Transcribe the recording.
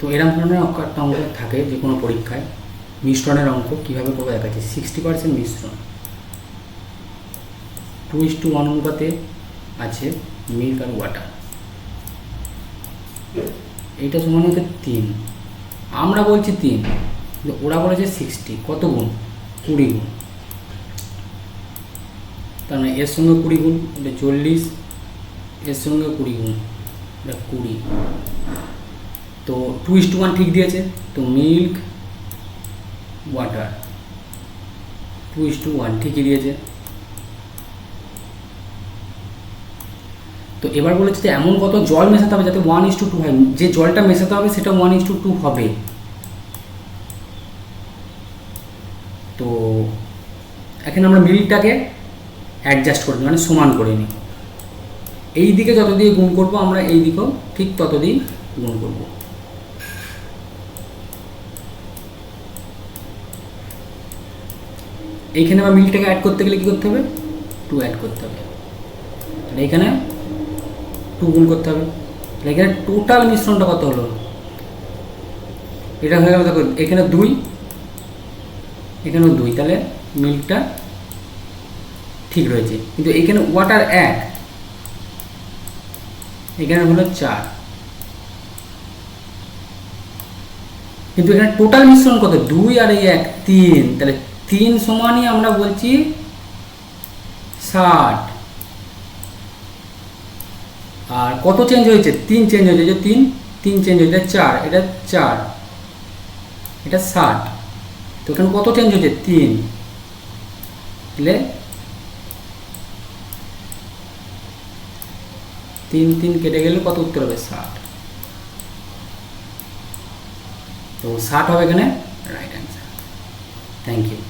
তো এরকম ধরনের অঙ্ক অঙ্ক থাকে যে কোনো পরীক্ষায়, মিশ্রণের অঙ্ক কীভাবে করব দেখাচ্ছি। সিক্সটি পার্সেন্ট মিশ্রণ। টু ইস টু ওয়ান অনুপাতে আছে মিল্ক আর ওয়াটার এইটা সমান হচ্ছে তিন। আমরা বলছি তিন, কিন্তু ওরা বলেছে সিক্সটি কত গুণ? কুড়ি গুণ। তার মানে এর সঙ্গে কুড়ি গুণ এটা চল্লিশ, এর সঙ্গে কুড়ি গুণ, এটা কুড়ি। তো টু ইস টু ওয়ান ঠিক দিয়েছে তো milk water two is to one ঠিকই দিয়েছে। তো এবার বলেছে যে এমন কত জল মেশাতে হবে যাতে ওয়ান ইস টু টু হয় যে জলটা মেশাতে হবে সেটা ওয়ান ইস টু টু হবে। তো এখানে আমরা মিল্কটাকে অ্যাডজাস্ট করে নিই, মানে সমান করে নিই। এই দিকে যত দিয়ে গুণ করব আমরা এই দিকেও ঠিক তত দিয়ে গুণ করব। এইখানে আবার মিল্কটাকে অ্যাড করতে গেলে কী করতে হবে? টু অ্যাড করতে হবে। তাহলে এখানে টু গুণ করতে হবে। তাহলে এখানে টোটাল মিশ্রণটা কত হলো? এটা হয়ে গেল দেখো, এখানে দুই, এখানেও দুই, তাহলে মিল্কটা ঠিক রয়েছে। কিন্তু এখানে ওয়াটার এক, এখানে হলো চার। কিন্তু এখানে টোটাল মিশ্রণ কত? দুই আর এই এক, তিন, তাহলে তিন সমানই আমরা বলছি ষাট। আর কত চেঞ্জ হয়েছে? তিন চেঞ্জ হয়েছে তিন তিন চেঞ্জ হয়েছে চার, এটা চার, এটা ষাট। তো এখানে কত চেঞ্জ হয়েছে? তিন। তাহলে তিন তিন কেটে গেলে কত উত্তর হবে? ষাট। তো ষাট হবে এখানে? Right answer thank you